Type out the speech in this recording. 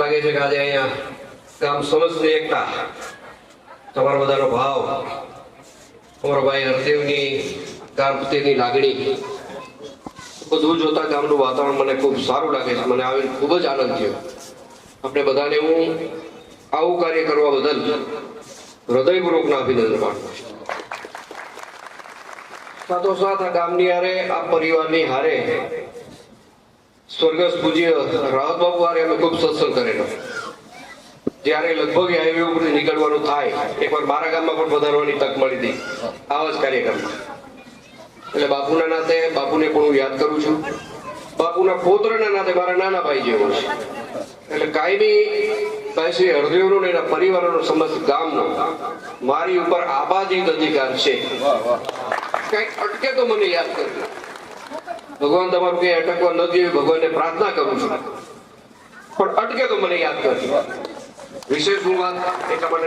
લાગે છે કે આજે અહીંયા ગામ સમજની એકતા. તમારો બધાનો ભાવ, અમારો ભાઈ હરદેવની ગામ લાગણી. બધું જોતા ગામનું વાતાવરણ મને ખૂબ સારું લાગે છે. મને આવીને ખૂબ જ આનંદ થયો. આપણે બધાને હું આવું કાર્ય કરવા બદલ હૃદયપૂર્વકના અભિનંદન પાઠવું છું. સાથોસાથ આ ગામની હારે, આ પરિવારની હારે સ્વર્ગસ્થ પૂજ્ય રાહત બાબુ હારે અમે ખૂબ સત્સંગ કરેલો. જ્યારે લગભગ હાઈવે ઉપર નીકળવાનું થાય, એકવાર મારા ગામમાં પણ વધારવાની તક મળી હતી. આવા જ કાર્યક્રમમાં એટલે બાપુના નાતે બાપુને પણ હું યાદ કરું છું. બાપુના પૌત્રના નાતે મારા નાના ભાઈ જેવો છે. એટલે કાયમી પાસે હરદેવનો એના પરિવારનો સમસ્ત ગામનો, મારી ઉપર આબાદિત અધિકાર છે. કંઈક અટકે તો મને યાદ કરજો. ભગવાન તમારું કઈ અટકવા ન દે ભગવાનને પ્રાર્થના કરું છું. પણ અટકે તો મને યાદ કરજો. વિશેષ હું વાત, એટલા માટે